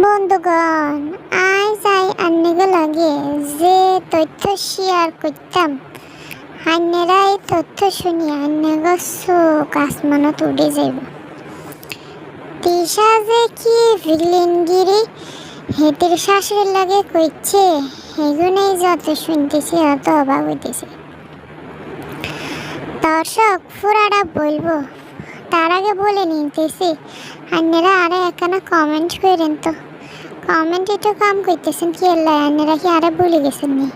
বন্ধুগণ, আজ আই আন্নেগে লাগে যে তথ্য শেয়ার করতাম। আন্নেরা এই তথ্য শুনি আন্নেগ চোখ আসমানত উড়ে যাইব। তিশা যে কি ভিলেনগিরি, হেতির শাশুড়ির লাগে কইছে এগুলোই যত শুনতেছি অত অবাক হইতেছে। দর্শক পুরাটা বলব, তার আগে বলে নিতেছি আপনারা আরে একখানা কমেন্ট করেন তো কমেন্ট একটু কাম করতেছেন কি আল্লাহ আপনারা কি আরে ভুলে গেছেন নি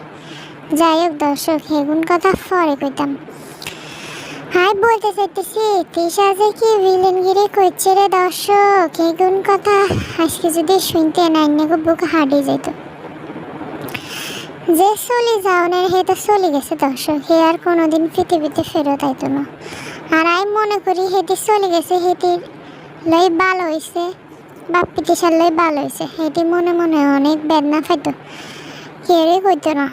যাই হোক দর্শক হেগুন কথা পরে কইতাম হাই বলতে চাইতেছি তিশা যে কি ভিলেনগিরি করছে রে দর্শক হেগুন কথা আজকে যদি শুনতে না গো বুক হারিয়ে যেত যে চলে যাওনের হে তো চলে গেছে দর্শক হে আর কোনোদিন পৃথিবীতে ফেরত আইতো না আর আমি মনে করি হেতি চলে গেছে হেতির লই ভালো হয়েছে বাপ পিটিসার লই ভালো হয়েছে হেতি মনে মনে অনেক বেদনা খাইতো কেউই কইতো না?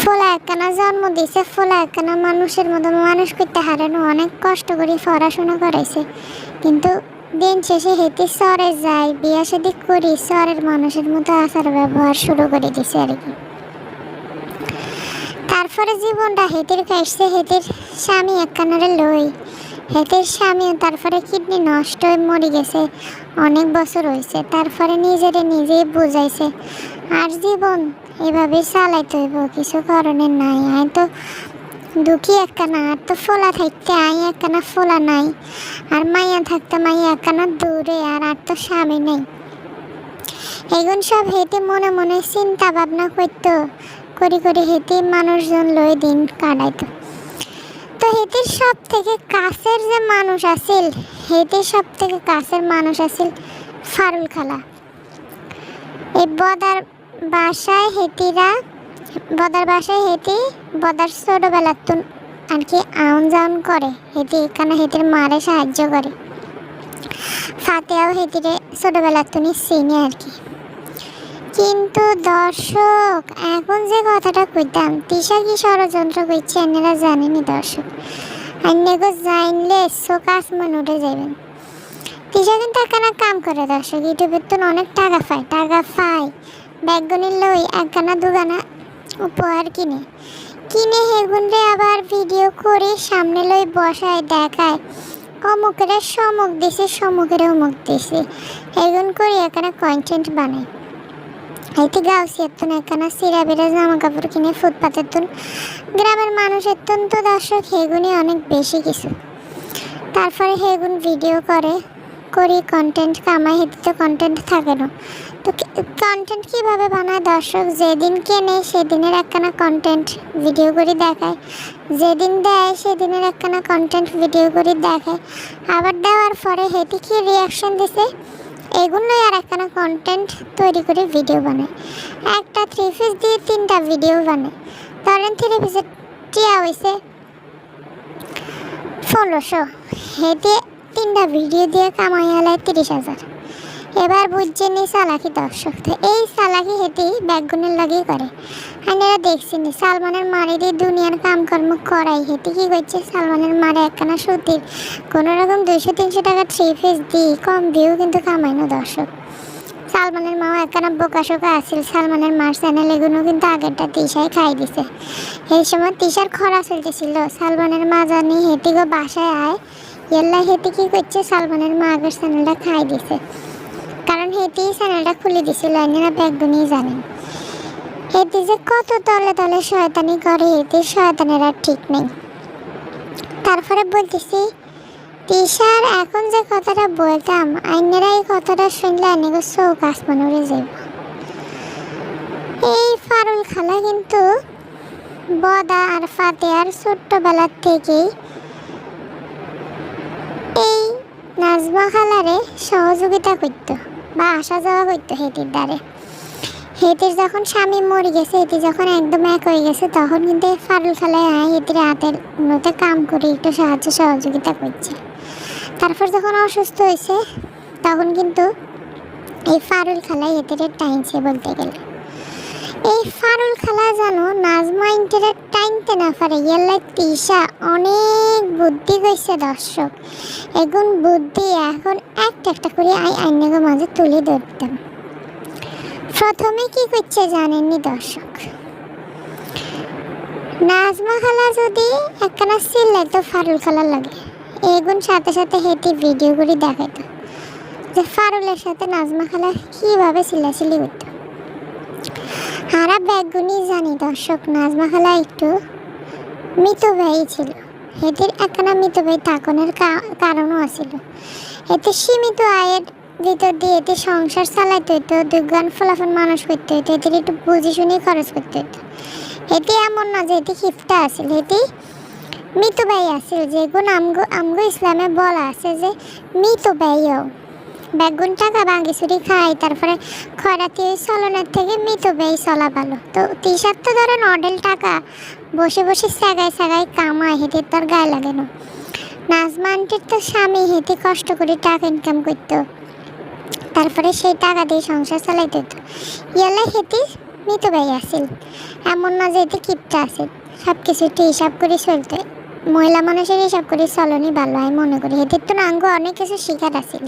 ফোলা একখানা জন্ম দিয়েছে ফোলা একখানা মানুষের মতো মানুষ করতে হারানো। অনেক কষ্ট করে পড়াশোনা করাইছে। কিন্তু দিন শেষে হেঁটে সরে যায়, বিয়া শাদি করি, সরের মানুষের মতো আচার ব্যবহার শুরু করে দিছে আর কি। তারপরে জীবনটা হেতির কাটছে হেতির স্বামী একখানারে লই। হেতির স্বামীও তারপরে কিডনি নষ্ট হয়ে মরে গেছে। অনেক বছর হয়েছে, তারপরে নিজেরে নিজেই বুঝাইছে, আর জীবন এভাবে চালাইতে হইব, কিছু কারণে নাই আই তো দুঃখী একখানা, আর তো ফোলা থাকতে আই একখানা ফোলা নাই, আর মাইয়া থাকতে মাইয়া একখানা দূরে, আর আর তো স্বামী নেই। এগুন সব হেঁটে মনে মনে চিন্তা ভাবনা করতো, করি করে হেঁটে মানুষজন লই দিন কাটাইতো। তো হেতির সব থেকে কাছের যে মানুষ আছিল হেতির সব থেকে কাছের মানুষ আছিল ফারুল খালা। এই বদার বাসায় হেতিরা বদার বাসায় হেতি বদার ছোটবেলার তুন আর কি আউন জাউন করে হেতি এখানে হেতির মারে সাহায্য করে। ফাতেয়াও হেতিরে ছোটবেলার তুনি চিনি আর কি কিন্তু দর্শক, এখন যে কথাটা কইতাম, তিশা কি ষড়যন্ত্র করছে এনারা জানেনি দর্শক। আন্যগো জানলে চোখ আসমান উঠে যাবেন তিশা কিন্তু একখানা কাম করে দর্শক ইউটিউবের তো অনেক টাকা পায় টাকা পায়। ব্যাগগুনি লই একখানা দুগানা উপহার কিনে। কিনে হেগুনরে আবার ভিডিও করে সামনে লই বসায়, দেখায়। অমুকের সমুক দিছে সমুকের অমুক দিছে। এগুন করে এখানে কন্টেন্ট বানায়। হাইতে গাউসি এত্তুন একখানা সিরা বেড়া জামা কাপড় কিনে ফুটপাতের তুন। গ্রামের মানুষের তুন তো দর্শক হেগুনি অনেক বেশি কিছু। তারপরে হেগুন ভিডিও করে, করি কন্টেন্ট কামাই হেতে তো কন্টেন্ট থাকে না। তো কন্টেন্ট কীভাবে বানায় দর্শক? যেদিন কেনে সেদিনের একখানা কন্টেন্ট ভিডিও করে দেখায়। যেদিন দেয় সেদিনের একখানা কন্টেন্ট ভিডিও করে দেখায়। আবার দেওয়ার পরে হেঁটে কি রিয়াকশন দিছে? এগুলোই আর একখানা কন্টেন্ট তৈরি করে ভিডিও বানায়। একটা থ্রি পিস দিয়ে তিনটা ভিডিও বানায়। ধরেন থ্রি পিসের টিয়া হয়েছে ষোলোশো। হেঁটে তিনটা ভিডিও দিয়ে কামাই হলায় তিরিশ হাজার। এবার বুঝছেন চালাকি দর্শক, তো এই চালাকি হেঁটেই ব্যাগগুনের লাগিয়ে করে। আপনারা দেখছেন সালমানের মারে দিয়ে দুনিয়ার কামকর্ম করাই। হেঁটে কি করছে? সালমানের মারে একখানা সুতির কোনো রকম দুইশো, তিনশো টাকা থ্রি পিস দিই, কম দিয়েও কিন্তু কামাই না দর্শক। সালমানের মাও একখানা বোকা শোকা আসছিল সালমানের মার চ্যানেল এগুলো কিন্তু আগেরটা তিশাই খাই দিছে। এই সময় তিশার খরা চলতেছিল, সালমানের মা জানি হেঁটে গো বাসায় আয় এল্লা হেঁটে কি করছে? সালমানের মা আগের চ্যানেলটা খাই দিছে। কারণ হেঁটে চ্যানেলটা খুলে দিছিল আপনারা ব্যাগগুনিই জানেন। হেঁটে যে কত তলে তলে শয়তানি করে হেঁটে শয়তানের আর ঠিক নেই। তারপরে বলতেছি, তিশার এখন যে কথাটা বলতাম, আইনেরা এই কথাটা শুনলে অনেক চৌক আসমান উড়ে যাব এই ফারুল খালা কিন্তু বদা আর ফাতে আর ছোট্টবেলার থেকেই এই নাজমা খালারে সহযোগিতা করতো। বা আসা যাওয়া করতো হেঁটির দ্বারে। হেতির যখন স্বামী মরে গেছে হেতি যখন একদম এক হয়ে গেছে, তখন কিন্তু ফারুল খালায় আয় হেতির হাতের মতো কাম করে একটু সাহায্য সহযোগিতা করছে। তারপর যখন অসুস্থ হয়েছে, তখন কিন্তু এই ফারুল খালাই এদের টাইমছে বলতে গেলে। এই ফারুল খালা জানো নাজমা ইন্টারের টাইমতে না পারে ইয়াল্লাই তিশা অনেক বুদ্ধি কইছে দর্শক। এগুন বুদ্ধি এখন একটা একটা করে আই আইনাগো মাঝে তুলে ধরতাম। প্রথমে কি করছে জানেননি দর্শক? নাজমা খালা যদি একখানা সিল্লাই তো ফারুল খালার লাগে, এগুন সাথে সাথে হেঁটে ভিডিও করে দেখাইতো যে ফারুলের সাথে নাজমা খালা কীভাবে চিল্লাচিল্লি করতো হারা ব্যাগগুনি জানি, দর্শক নাজমা খালা একটু মিতব্যয়ী ছিল। এদের একখানা মিতব্যয়ী থাকনের কারণও আছিল। এতে সীমিত আয়ের ভিতর দিয়ে এতে সংসার চালাইতে হইতো দুগান ফলাফল মানুষ করতে হইতো এদের একটু বুঝে শুনে খরচ করতে হইতো। এতে এমন না যে এতে খিফটা আছিল এতে মিতব্যয়ী আছিল যেগুলো আমগো আমগো ইসলামে বলা আছে যে মিতব্যয়ীও। বেগুন টাকা চুরি খাই, তারপরে খরাতি ওই চলনের থেকে মৃত ব্যয় চলা ভালো তো তিসার তো ধরেন অডেল টাকা বসে বসে সাগায় সাগায় কামায়, হেঁটে তোর গায়ে লাগে না। নাজমা তো স্বামী, হেঁটে কষ্ট করে টাকা ইনকাম করতো। তারপরে সেই টাকা দিয়ে সংসার চালাইতে হতো। ইয়ালে হেঁটে মৃত ব্যয় আসিল। এমন না যে এতে কিপটা আসিল সব কিছু একটু হিসাব করে চলতে। মহিলা মানুষের হিসাব করে চলনই ভালো, আমি মনে করি। এদের তো নাঙ্গ অনেক কিছু শিকার আসিল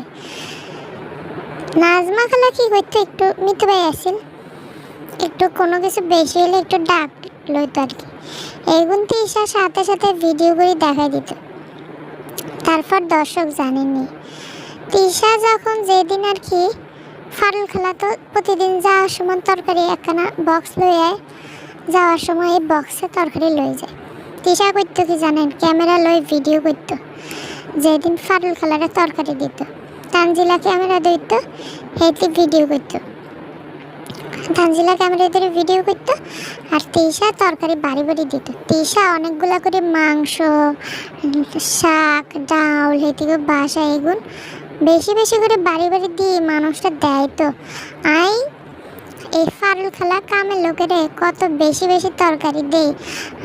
নাজমা খালা কি করতো একটু মিতবাই আসিল একটু কোনো কিছু বেশি হলে একটু ডাক লইতো আর কি। এগুন তিসার সাথে সাথে ভিডিও করে দেখাই দিত। তারপর দর্শক জানেননি। তিশা যখন যেদিন আর কি ফারুল খালা তো প্রতিদিন যাওয়ার সময় তরকারি একখানা বক্স লইয়ে যাওয়ার সময় এই বক্সে তরকারি লই যায়। তিশা করতো কি জানেন ক্যামেরা লই ভিডিও করতো যেদিন ফারুল খালারে তরকারি দিত। তানজিলা ক্যামেরা দিত হেতে ভিডিও করত। তানজিলা ক্যামেরা ধরে ভিডিও করতো আর তিশা তরকারি বাড়ি বাড়ি দিত। তিশা অনেকগুলা করে মাংস, শাক ডাউল হেতিকে বাসা, এগুন বেশি বেশি করে বাড়ি বাড়ি দিয়ে মানুষটা দেয় তো। আই, এই ফারুল খালা কামের লোকেরে কত বেশি বেশি তরকারি দেয়।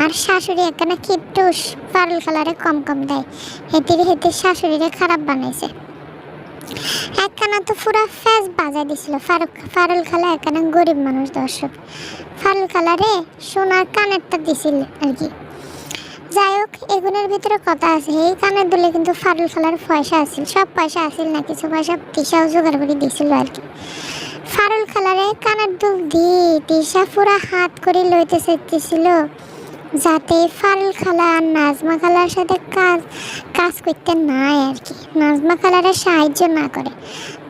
আর শাশুড়ি একখানা কিপটুস ফারুল খালারে কম কম দেয়। হেতির হেতে শাশুড়িরে খারাপ বানাইছে। একখানা তো পুরা ফ্যাস বাজাই দিছিল। ফারুক, ফারুল খালা একখানা গরিব মানুষ দর্শক। ফারুল খালারে সোনার কানেরটা দিছিল আর কি। যাই হোক এগুলোর ভিতরে কথা আছে। এই কানের দুলে কিন্তু ফারুল খালার পয়সা আছিল। সব পয়সা আছিল না, কিছু পয়সা তিসাও জোগাড় করে দিছিল আর কি। ফারুল খালারে কানের দুল দিয়ে তিসা পুরা হাত করে লইতে চেয়েছিল যাতে ফারুল খালা আর নাজমা খালার সাথে কাজ কাজ করতে নাই আর কি। নাজমা খালারে সাহায্য না করে।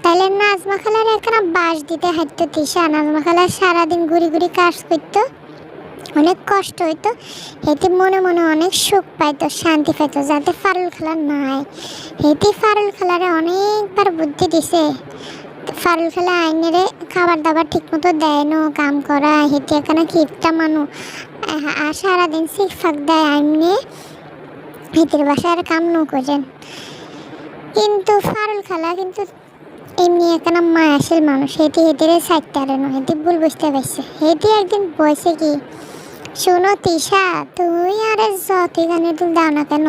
তাহলে নাজমা খালার এখানে বাস দিতে হাঁটতো তিসা নাজমা খালার সারাদিন ঘুরি ঘুরি কাজ করতো। অনেক কষ্ট হইতো। এতে মনে মনে অনেক সুখ পাইতো, শান্তি পাইতো, যাতে ফারুল খালা নাই। এতে ফারুল খালারে অনেকবার বুদ্ধি দিছে। ফারুল খালা আইনেরে খাবার দাবার ঠিক মতো দেয় না, কাম করা হেঁটে এখানে কিপটা মানু। আর সারাদিন শিখ ফাঁক দেয় আইনে। হেঁটের বাসায় আর কাম ন করেন কিন্তু ফারুল খালা কিন্তু এমনি এখানে মায়াশীল মানুষ। হেঁটে হেঁটে সাইডটা নয় হেঁটে ভুল বুঝতে পারছে। হেঁটে একদিন বসে কি, শোনো তিশা তুমি আরে যতই গানে তুল দাও না কেন?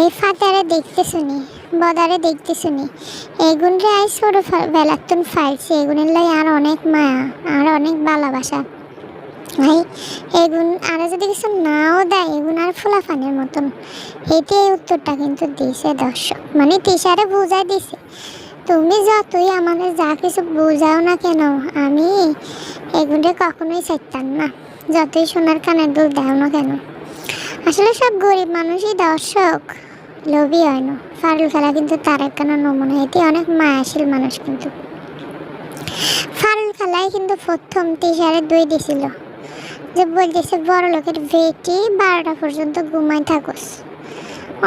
এই ফাতারে দেখতে শুনি, বদারে দেখতে শুনি। এগুন রে আই ছোট বেলাতুন ফাইলছি এগুনের লাই আর অনেক মায়া, আর অনেক ভালোবাসা। ভাই, এগুন আর যদি কিছু নাও দেয়, এগুন আর ফুলাফানের মতন। এতে এই উত্তরটা কিন্তু দিছে দর্শক। মানে তিশারে বুঝাই দিছে। তুমি যতই আমাদের যা কিছু বোঝাও না কেন, আমি এগুলো কখনোই চাইতাম না। যতই সোনার কানের দুল দাও না কেন। আসলে সব গরিব মানুষই দর্শক। লোভই হয় না। ফারুল খেলা কিন্তু তার একখানা নমুনা। এটি অনেক মায়াশীল মানুষ কিন্তু। ফারুল খেলায় কিন্তু প্রথম তিসারে দুই দিছিল। যে বলতেছে, বড় লোকের বেটি বারোটা পর্যন্ত ঘুমাই থাকোস।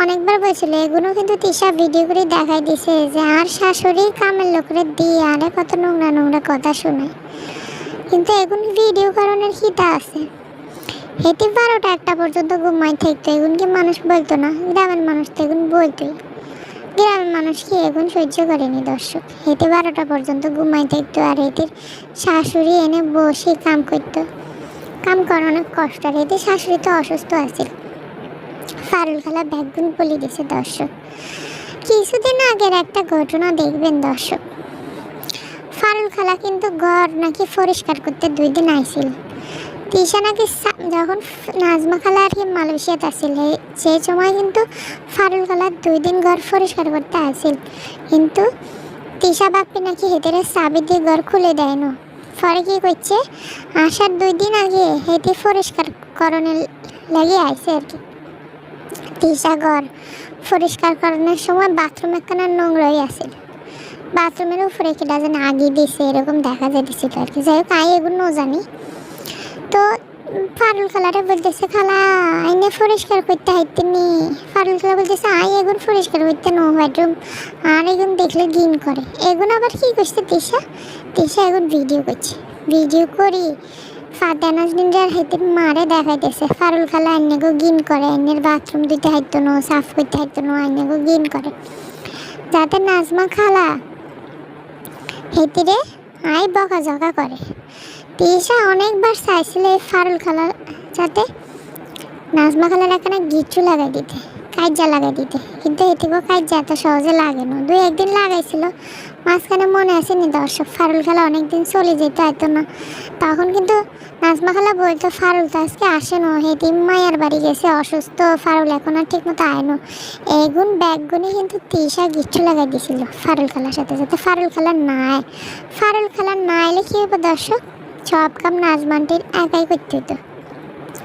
অনেকবার বলছিল, এগুলো কিন্তু তিশা ভিডিও করে দেখাই দিছে যে, আর শাশুড়ি কামের লোকের দিয়ে আরে কত নোংরা নোংরা কথা শোনায় কিন্তু এখন ভিডিও করানোর খিতা আছে। হেঁটে বারোটা একটা পর্যন্ত ঘুমাই থাকতো, এখন কি মানুষ বলতো না? গ্রামের মানুষ তো এখন বলতোই। গ্রামের মানুষ কি এখন সহ্য করেনি, দর্শক? হেঁটে বারোটা পর্যন্ত ঘুমাই থাকতো আর হেঁটে শাশুড়ি এনে বসে কাম করতো। কাম করা অনেক কষ্ট আর হেঁটে শাশুড়ি তো অসুস্থ আছে ফারুল খালা ব্যাগগুন বলে দিছে দর্শক। কিছুদিন আগের একটা ঘটনা দেখবেন দর্শক। ফারুল খালা কিন্তু ঘর নাকি পরিষ্কার করতে দুই দিন আইছিল। তিশা নাকি যখন নাজমা খালা আর কি মালয়েশিয়াতে আসছিল সেই সময় কিন্তু ফারুল খালা দুই দিন ঘর পরিষ্কার করতে আসছিল কিন্তু তিশা বাপ্পি নাকি হেতের চাবি দিয়ে ঘর খুলে দেয় না। পরে কি করছে? আসার দুই দিন আগে হেঁটে পরিষ্কার করণের লাগে আইছে আর কি। তিশা ঘর পরিষ্কার করানোর সময় বাথরুম একখানা নোংরাই আছে? বাথরুমের উপরে কেটা যেন আগে দিছে, এরকম দেখা যাইতেছিল আর কি। যাই হোক, আই এগুলো জানি। তো ফারুল খালারে বলতেছে, খালা, আইনে পরিষ্কার করতে হাইতে নি ফারুল খালা বলতেছে, আই এগুন পরিষ্কার করতে নো বেডরুম আর এগুন দেখলে গিন করে। এগুন আবার কি করছে তিশা? তিশা এগুন ভিডিও করছে। ভিডিও করি ফাদানাজ নিন্জার হাইতে মারে দেখাইতেছে, ফারুল খালা আইনেগো গিন করে, আইনের বাথরুম দিতে হাইতো নো, সাফ করতে হাইতো নো আইনেগো গিন করে। যাতে নাজমা খালা হেতিরে আই বকাঝকা করে। তিশা অনেকবার চাইছিল এই ফারুল খালার যাতে নাজমা খালার এখানে গিচু লাগাই দিতে কাজ্জা লাগাই দিতে। কিন্তু এটিকেও কাজ্জা এত সহজে লাগে না। দুই একদিন লাগাইছিল, মাঝখানে মনে আছে নি দর্শক, ফারুল খালা অনেকদিন চলে যেত এত না। তখন কিন্তু নাজমা খালা বলতো, ফারুল তো আজকে আসে না হেঁটে মায়ের বাড়ি গেছে, অসুস্থ, ফারুল এখন আর ঠিক মতো আয় না। এগুন ব্যাগগুনি কিন্তু তিশা গিচ্ছু লাগাই দিছিল ফারুল খালার সাথে সাথে ফারুল খালার না আয়। ফারুল খালার না এলে কী হবে দর্শক? সব কাম নাজমানটির একাই করতে হতো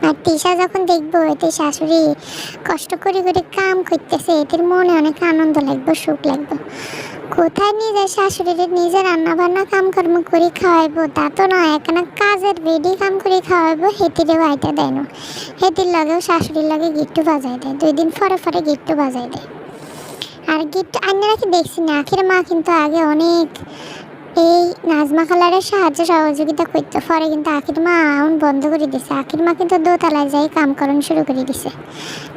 আর তিশা যখন দেখব, এতে শাশুড়ি কষ্ট করে করে কাম করতেছে, এদের মনে অনেক আনন্দ লাগবে, সুখ লাগবে। কোথায় নিজের শাশুড়ির নিজে রান্না বান্না কাম কর্ম করে খাওয়াইবো, তা তো নয়, এখানে কাজের বেডি কাম করে খাওয়াইবো হেতিরেও আইতে দেয় না। হেতির লগেও শাশুড়ির লগে গিট্টু বাজাই দেয়, দুই দিন পরে পরে গিট্টু বাজাই দেয়। আর গিট্টু কি দেখছি না, আখির মা কিন্তু আগে অনেক এই নাজমা খালারের সাহায্য সহযোগিতা করতে পরে কিন্তু আখির মা আউন বন্ধ করে দিছে। আখির মা কিন্তু দোতলায় যাই কাম করণ শুরু করে দিছে।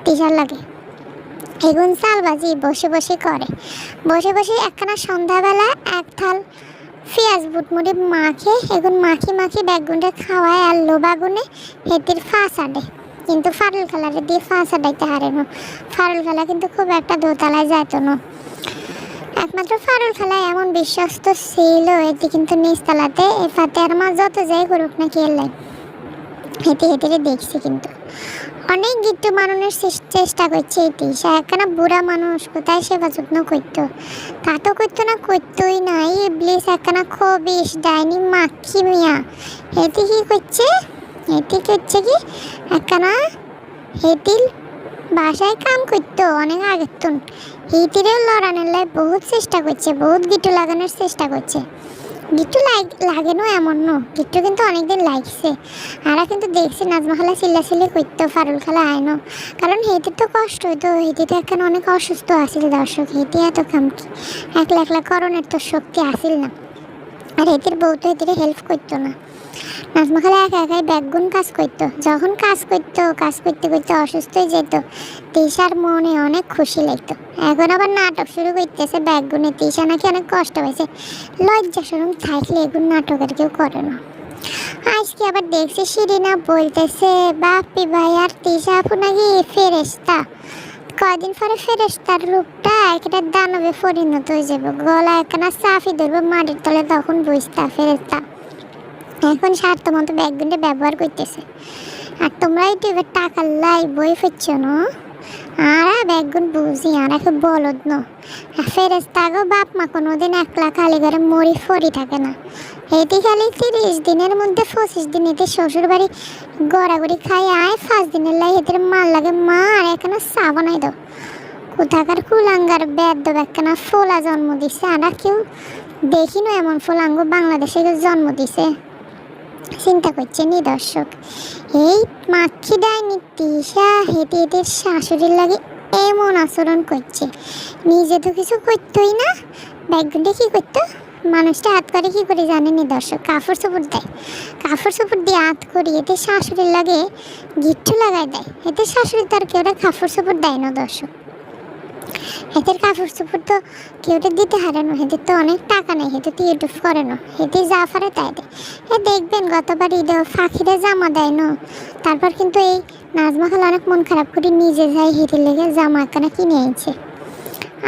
টিচার লাগে। এগুন চালবাজি বসে বসে করে। বসে বসে একখানা সন্ধ্যাবেলা এক থাল পেঁয়াজ বুটমুড়ি মাখে, এগুন মাখি মাখি ব্যাগুনটা খাওয়ায় আর লোবাগুনে হেতির ফাঁস আডে কিন্তু ফারুল খালারে দিয়ে ফাঁস আডাইতে হারে না। ফারুল খালা কিন্তু খুব একটা দোতলায় যাইতো না। একমাত্র ফারুল খালা এমন বিশ্বস্ত ছিল, এটি কিন্তু নিচতলাতে এ ফাতেহার মা যত যাই করুক না খেললাই হেঁটে হেঁটে দেখছি কিন্তু। অনেক গিট্টু মানুষের চেষ্টা করছে এটি। সে একখানা বুড়া মানুষ, কোথায় সেবা যত্ন করতো? তা তো করতো না, করতোই না। ইবলিস একখানা খবিস ডাইনি মাখি মিয়া। এটি কি করছে? এটি করছে কি? একখানা হেতিল বাসায় কাম করতো, অনেক আগের তুন হিতিরেও লড়ানোর লাই বহুত চেষ্টা করছে, বহুত গিটু লাগানোর চেষ্টা করছে। গিট্টু লাগেনো এমন ন, গিট্টু কিন্তু অনেকদিন লাগছে। আরা কিন্তু দেখছি নাজমা খালা চিল্লাচিল্লি করতো, ফারুল খালা আয়নো কারণ হেতির তো কষ্ট হইতো, হেতি তো এখন অনেক অসুস্থ আছিল দর্শক, হেতি এত কাম একলা একলা করণের তো শক্তি আসিল না। আর হেতির বউ তো হেতিরে হেল্প করতো না। নাজমা একা একাই ব্যাগগুন কাজ করতো। যখন কাজ করতো, কাজ করতে করতে অসুস্থ হয়ে যেত। তিশার মনে অনেক খুশি লাগতো। এখন আবার নাটক শুরু করতেছে ব্যাগগুনে তিশা নাকি অনেক কষ্ট হয়েছে লজ্জা সরম থাকলে এগুলো নাটক আর কেউ করে না। আজকে আবার দেখছি শিরিনা বলতেছে বাপি ভাই, আর তিশা আপু নাকি ফেরেস্তা কয়দিন পরে ফেরেস্তার রূপটা একটা দানবে পরিণত হয়ে যাবে। গলা একখানা সাফি ধরবে, মাটির তলে তখন বুঝতা ফেরেস্তা এখন স্বার্থ মতো ব্যাগগুলো ব্যবহার করতেছে। আর তোমরা ইউটিউবের টাকার লাই বই ফিরছ না? আর ব্যাগগুন বুঝি, আর একে বলদ ন। ফেরেস তাগো বাপ মা কোনোদিন একলা খালি ঘরে মরি ফরি থাকে না। এটি খালি তিরিশ দিনের মধ্যে পঁচিশ দিন এতে শ্বশুর বাড়ি গড়াগড়ি খাই, আয় পাঁচ দিনের লাই এদের মাল লাগে, মা, আর এখানে চা বানাই দাও কোথাকার কুলাঙ্গার বেদ্য একখানা ফোলা জন্ম দিছে, আর কেউ দেখিনো এমন ফোলাঙ্গ বাংলাদেশে জন্ম দিছে। চিন্তা করছে নি দর্শক। এই মাছি ডাইনি হেঁটে হেঁটে শাশুড়ির লাগে এমন আচরণ করছে। নিজে তো কিছু করতোই না। ব্যাগগুলো কি করতো? মানুষটা হাত করে কি করে জানেনি দর্শক? কাপড় চোপড় দেয়। কাপড় চোপড় দিয়ে হাত করি এতে শাশুড়ির লাগে গিট্টু লাগাই দেয়। এতে শাশুড়ি তার কেউ কাপড় চোপড় দেয় না দর্শক। এদের কাপড় চোপড় তো কেউ দিতে হারে না এদের তো অনেক টাকা নেই এদের তো ইউটিউব করে না এদের যা পারে তাই দেয়। এ দেখবেন গতবার ঈদে ফাঁকিরে জামা দেয় না, তারপর কিন্তু এই নাজমা অনেক মন খারাপ করে নিজে যায় হেঁটে লেগে জামা একখানা কিনে আনছে।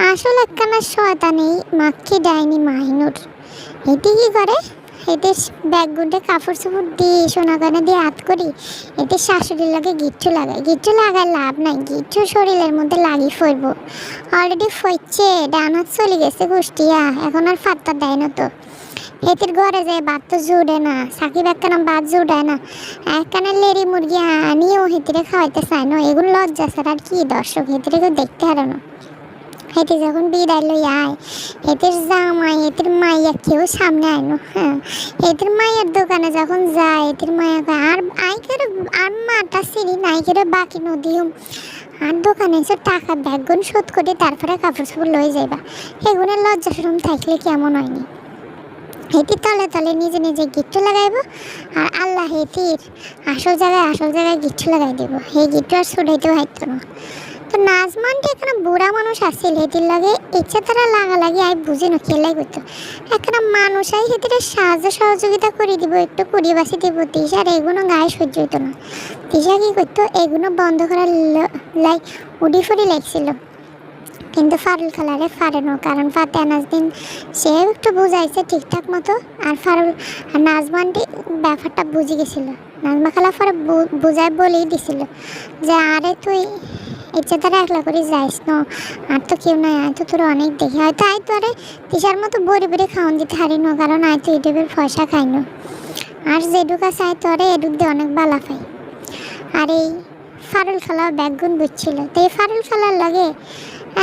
আসল একখানা শয়তানি মাক্ষি ডাইনি মাহিনুর। এটি কি করে? এতে ব্যাগ গুন্ডে কাপড় চোপড় দিয়ে, সোনা গয়না দিয়ে হাত করি। এতে শাশুড়ির লাগে গিচ্ছু লাগায় গিচ্ছু লাগায় লাভ নাই। গিচ্ছু শরীরের মধ্যে লাগি ফইব। অলরেডি ফইচ্ছে ডান হাত চলে গেছে কুষ্টিয়া। এখন আর ফাত্তা দেয় না তো। হেতির ঘরে যায়, ভাত তো জুড়ে না। সাকিব একখানা ভাত জুড়ায় না। একখানা লেরি মুরগি আনিয়েও হেতিরে খাওয়াইতে চায় না। এগুলো লজ্জা স্যার আর কি দর্শক? হেতিরে কেউ দেখতে হারো না। হেঁটে যখন বিদায় লই আয় হেতের জামাই হেতের মাইয়া কেউ সামনে আইনো হ্যাঁ? হেতের মায়ের দোকানে যখন যায় হেতের মায়া আর আইকের, আর মাটা সিঁড়ি নাইকের বাকি নদী আর দোকানে এসে টাকা ব্যাগগুন শোধ করে তারপরে কাপড় চোপড় লয়ে যাইবা। এগুনের লজ্জা সরম থাকলে কেমন হয়নি হেতির তলে তলে নিজে নিজে গিট্টু লাগাইব, আর আল্লাহ হেতির আসল জায়গায় আসল জায়গায় গিট্টু লাগাই দেব। এই গিট্টু আর ছুটাইতে হাইতো না। তো নাজমানটি এখানে বুড়া মানুষ আসছিল হেতির লাগে ইচ্ছা তারা লাগা লাগে আই বুঝি না খেলাই করতো? এখানে মানুষ আই হেতিরে সাহায্য সহযোগিতা করে দিব, একটু কুড়ি বাসি দিব তিসার এগুলো গায়ে সহ্য হইতো না। তিসা কি করতো? এগুলো বন্ধ করার লাই উডি ফুডি লাগছিল। কিন্তু ফারুল খালারে ফারেনো কারণ ফাতে দিন সে একটু বুঝাইছে ঠিকঠাক মতো, আর ফারুল নাজমানটি ব্যাপারটা বুঝে গেছিল। নাজমা খালা পরে বুঝায় বলেই দিছিল যে, আরে তুই ইচ্ছে তারা একলা করে যাইস না? আর তো কেউ নাই, আয় তো তোর অনেক দেখি। হয়তো আয় তো আরে তিসার মতো বড়ি বড়ি খাওয়ান দিতে হারি না, কারণ আয় তো ইউটিউবের পয়সা খাই না। আর যেডুক আছে, আয় তো আরে এডুক দিয়ে অনেক বালা পাই। আর এই ফারুল খালা ব্যাগগুন বুঝছিল। তো এই ফারুল খালার লাগে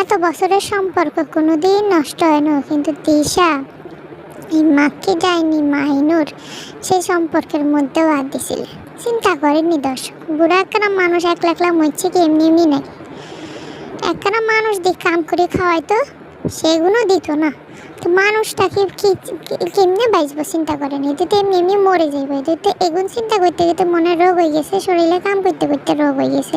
এত বছরের সম্পর্ক কোনোদিন নষ্ট হয় না, কিন্তু তিশা এই মাকে যায়নি মাহিনুর সেই সম্পর্কের মধ্যেও হাত দিছিল চিন্তা করেননি দর্শক, বুড়া একখানা মানুষ একলা একলা মরছে কি এমনি এমনি নাকি? একখানা মানুষ দিয়ে কাম করে খাওয়াইতো সেগুলো দিত না। তো মানুষটাকে কেমনে বাঁচবো চিন্তা করেন তো এমনি এমনি মরে যাইবে তো এগুন চিন্তা করতে করতে মনে রোগ হয়ে গেছে, শরীরে কাম করতে করতে রোগ হয়ে গেছে।